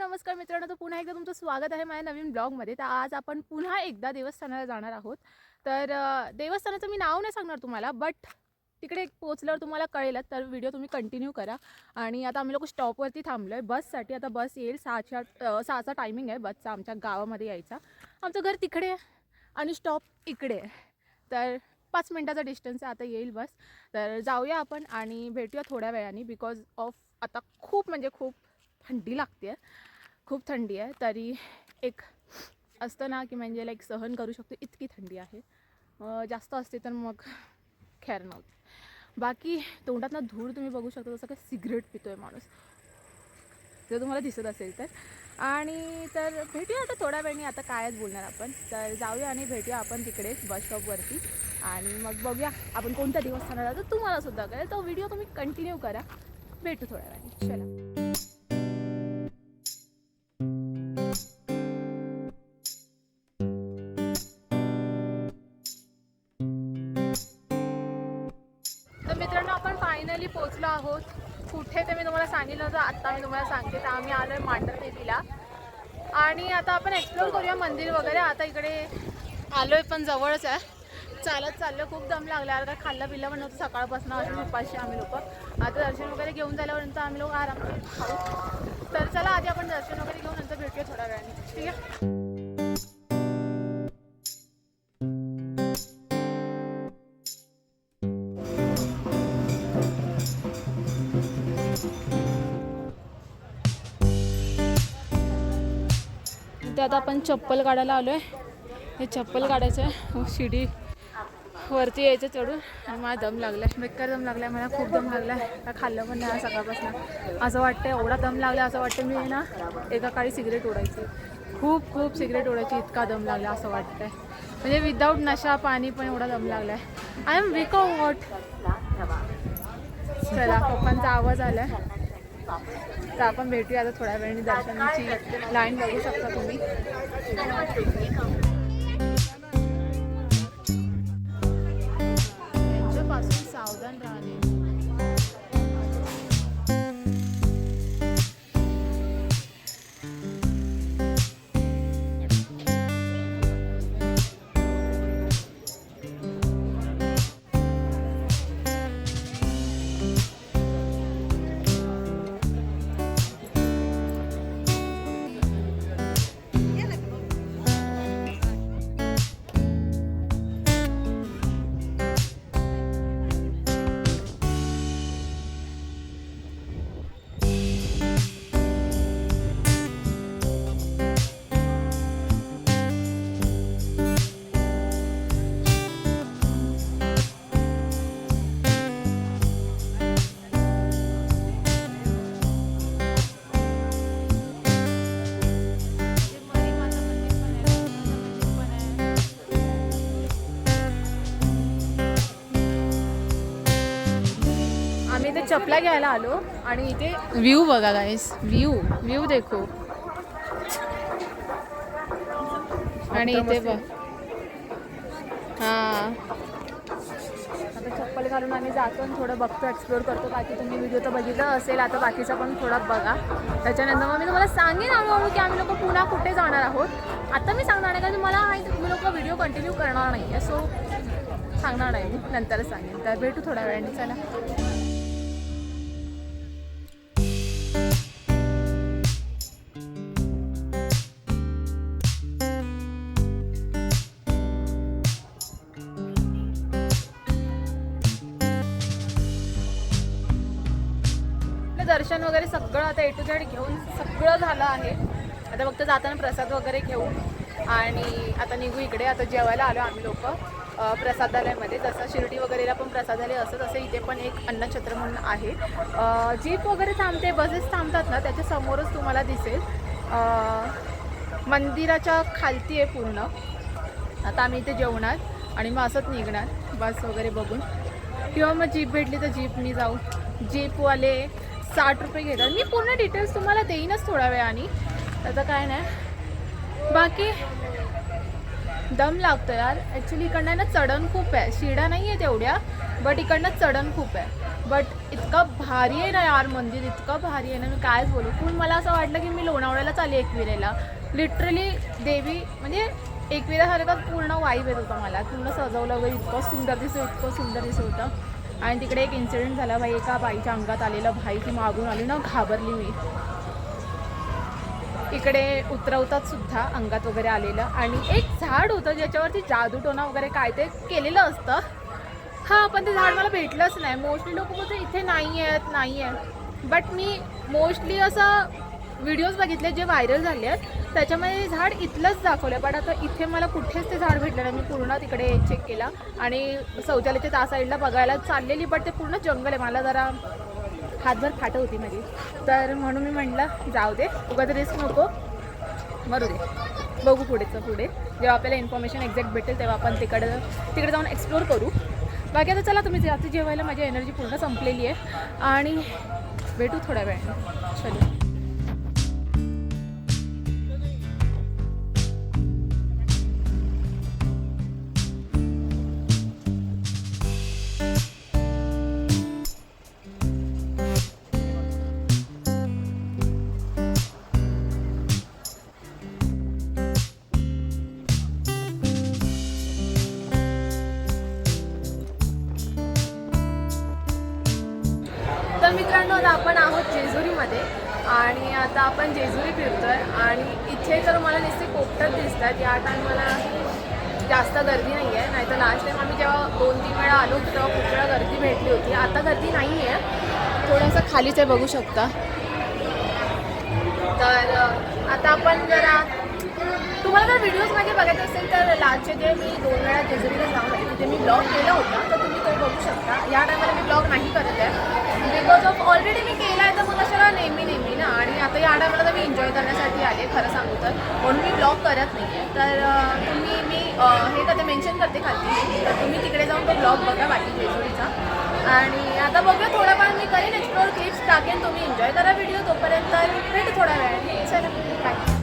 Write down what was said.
नमस्कार मित्रांनो तर पुन्हा एकदा तुमचं स्वागत आहे माझ्या नवीन ब्लॉगमध्ये. तर आज आपण पुन्हा एकदा देवस्थानाला जाणार आहोत. तर देवस्थानाचं मी नाव नाही सांगणार तुम्हाला बट तिकडे पोचल्यावर तुम्हाला कळेलच तर व्हिडिओ तुम्ही कंटिन्यू करा. आणि आता आम्ही लोक स्टॉपवरती थांबलो आहे बससाठी आता बस येईल सहाच्या सहाचा टायमिंग आहे बसचा आमच्या गावामध्ये यायचा. आमचं घर तिकडे आहे आणि स्टॉप इकडे आहे. तर पाच मिनटाचा डिस्टन्स आहे आता येईल बस. तर जाऊया आपण आणि भेटूया थोड्या वेळाने बिकॉज ऑफ आता खूप म्हणजे खूप थंडी लागते आहे खूप थंडी आहे तरी एक असतं ना की म्हणजे लाईक सहन करू शकतो इतकी थंडी आहे. जास्त असते तर मग खैर नव्हती. बाकी तोंडात ना धूळ तुम्ही बघू शकता जसं काही सिगरेट पितो आहे माणूस. जर तुम्हाला दिसत असेल तर. आणि तर भेटूया आता थोड्या वेळाने आता कायच बोलणार आपण. तर जाऊया आणि भेटूया आपण तिकडेच बस स्टॉपवरती आणि मग बघूया आपण कोणत्या थांबणार तर तुम्हाला सुद्धा कळेल तो व्हिडिओ तुम्ही कंटिन्यू करा. भेटू थोड्या वेळाने. चला. कुठे ते मी तुम्हाला सांगितलं होतं आत्ता मी तुम्हाला सांगते. तर आम्ही आलो आहे मांडर देवीला. आणि आता आपण एक्सप्लोर करूया मंदिर वगैरे. आता इकडे आलो आहे पण जवळच आहे. चालत चाललं खूप दम लागला. आता खाल्लं पिल्लं पण नव्हतं सकाळपासून. अजून उपाशी आम्ही लोक. आता दर्शन वगैरे घेऊन झाल्यानंतर आम्ही लोक आराम खाऊ. तर चला आधी आपण दर्शन वगैरे घेऊन नंतर भेटूया थोड्या वेळाने. ठीक आहे? इथे आता आपण चप्पल काढायला आलो आहे हे चप्पल काढायचं आहे हो, शिडी वरती यायचं चढून. आणि मला दम लागला आहे बेकार दम लागला आहे मला खूप दम लागला आहे का खाल्लं पण नाही सकाळपासून. असं वाटतं एवढा दम लागला असं वाटतं मी ना एका काळी सिगरेट ओढायची. खूप खूप सिगरेट ओढायची. इतका दम लागला असं वाटतंय. म्हणजे विदाऊट नशा पाणी पण एवढा दम लागला आहे आय एम विक वॉट चला पप्पांचा आवाज आला आहे तर आपण भेटूया आता थोड्या वेळाने दर्शनाची लाईन बघू शकता तुम्ही. सावधान राहणे. चपला घ्यायला आलो आणि इथे व्ह्यू बघा गाईस व्ह्यू व्ह्यू देखो. आणि इथे बघ. हा. आता चप्पल घालून आम्ही जातो आणि थोडं बघतो एक्सप्लोर करतो. बाकी तुम्ही व्हिडिओ तर बघितलं असेल आता बाकीचा पण थोडा बघा. त्याच्यानंतर मग मी तुम्हाला सांगेन हळूहळू की आम्ही लोक पुन्हा कुठे जाणार आहोत. आता मी सांगणार नाही कारण मला माहिती तुम्ही लोक व्हिडिओ कंटिन्यू करणार नाही आहे सो सांगणार नाही मी. नंतरच सांगेन. तर भेटू थोड्या वेळाने. चला. दर्शन वगैरे सगळं आता ए टू झेड घेऊन सगळं झालं आहे. आता फक्त जाताना प्रसाद वगैरे घेऊ आणि आता निघू इकडे. आता जेवायला आलो आम्ही लोक प्रसादालयामध्ये. जसं शिर्डी वगैरेला पण प्रसादालय असं तसं इथे पण एक अन्नछत्र म्हणून आहे. जीप वगैरे थांबते बसेस थांबतात ना त्याच्या समोरच तुम्हाला दिसेल. मंदिराच्या खालती आहे पूर्ण. आता आम्ही इथे जेवणार आणि मग असंच निघणार बस वगैरे बघून. किंवा मग जीप भेटली तर जीपनी जाऊ. जीपवाले साठ रुपये घेतात. मी पूर्ण डिटेल्स तुम्हाला देईनच थोड्या वेळाने. त्याचं काय नाही. बाकी दम लागतो यार. ॲक्च्युली इकडनं आहे ना चढण खूप आहे. शिडा नाही आहे तेवढ्या बट इकडनं चढण खूप आहे. बट इतकं भारी आहे ना यार मंदिर. इतकं भारी आहे ना. मी कायच बोलू. पण मला असं वाटलं की मी लोणावळ्यालाच आली एकविरेला. लिटरली देवी म्हणजे एकविरासारखा पूर्ण वाईब येत होता मला. पूर्ण सजवलं वगैरे. इतकं सुंदर दिसत इतकं सुंदर दिसत होतं आणि तिकडे एक इन्सिडेंट झाला. बाई एका बाईच्या अंगात आलेलं भाई ती मागून आली ना घाबरली मी. इकडे उतरवतात सुद्धा अंगात वगैरे आलेलं. आणि एक झाड होतं ज्याच्यावरती जादूटोना वगैरे काय ते केलेलं असतं. हां पण ते झाड मला भेटलंच नाही. मोस्टली लोक बोलते इथे नाही आहेत नाही आहेत बट मी मोस्टली असं व्हिडिओज बघितले जे व्हायरल झाले आहेत त्याच्यामध्ये झाड इथलंच दाखवलं बट आता इथे मला कुठेच ते झाड भेटलं नाही. मी पूर्ण तिकडे चेक केला. आणि शौचालयाच्या त्या साईडला बघायला चाललेली बट ते पूर्ण जंगल आहे. मला जरा हातभर फाटं होती माझी. तर म्हणून मी म्हटलं जाऊ दे. उगाच रिस्क नको. मरू दे. बघू पुढेचं पुढे. जेव्हा आपल्याला इन्फॉर्मेशन एक्झॅक्ट भेटेल तेव्हा आपण तिकडं तिकडे जाऊन एक्सप्लोर करू. बाकी आता चला तुम्ही आता जेवायला माझी एनर्जी पूर्ण संपलेली आहे. आणि भेटू थोड्या वेळाने. चलो. तर मित्रांनो आता आपण आहोत जेजुरीमध्ये आणि आता आपण जेजुरी फिरतोय. आणि इथे तर मला नुसते पोपटच दिसत आहेत या टायमाला जास्त गर्दी नाही आहे नाहीतर लास्ट टाइम आम्ही जेव्हा दोन तीन वेळा आलो होतो तेव्हा खूप वेळा गर्दी भेटली होती. आता गर्दी नाही आहे थोडंसं खालीच आहे बघू शकता. तर आता आपण जरा तुम्हाला जर व्हिडिओज माझे बघायचे असेल तर लास्टचे जे मी दोन वेळा जेजुरीला जाऊन आले तिथे मी ब्लॉग केला होता. तर बघू शकता. या टायमाला मी ब्लॉग नाही करत आहे. बिकॉज ऑफ ऑलरेडी मी केला आहे तर मग कशाला नेहमी नेहमी ना? आणि आता या टायमाला तर मी एन्जॉय करण्यासाठी आले खरं सांगू तर. म्हणून मी ब्लॉग करत नाही आहे. तर तुम्ही मी हे कधी मेन्शन करते खाली तर तुम्ही तिकडे जाऊन तो ब्लॉग बघा बाकी जेजुरीचा. आणि आता बघूया थोडाफार मी करेन एक्सप्लोर क्लिप्स टाकेन तुम्ही एन्जॉय करा व्हिडिओ तोपर्यंत. भेटू थोडा वेळ. चला बाय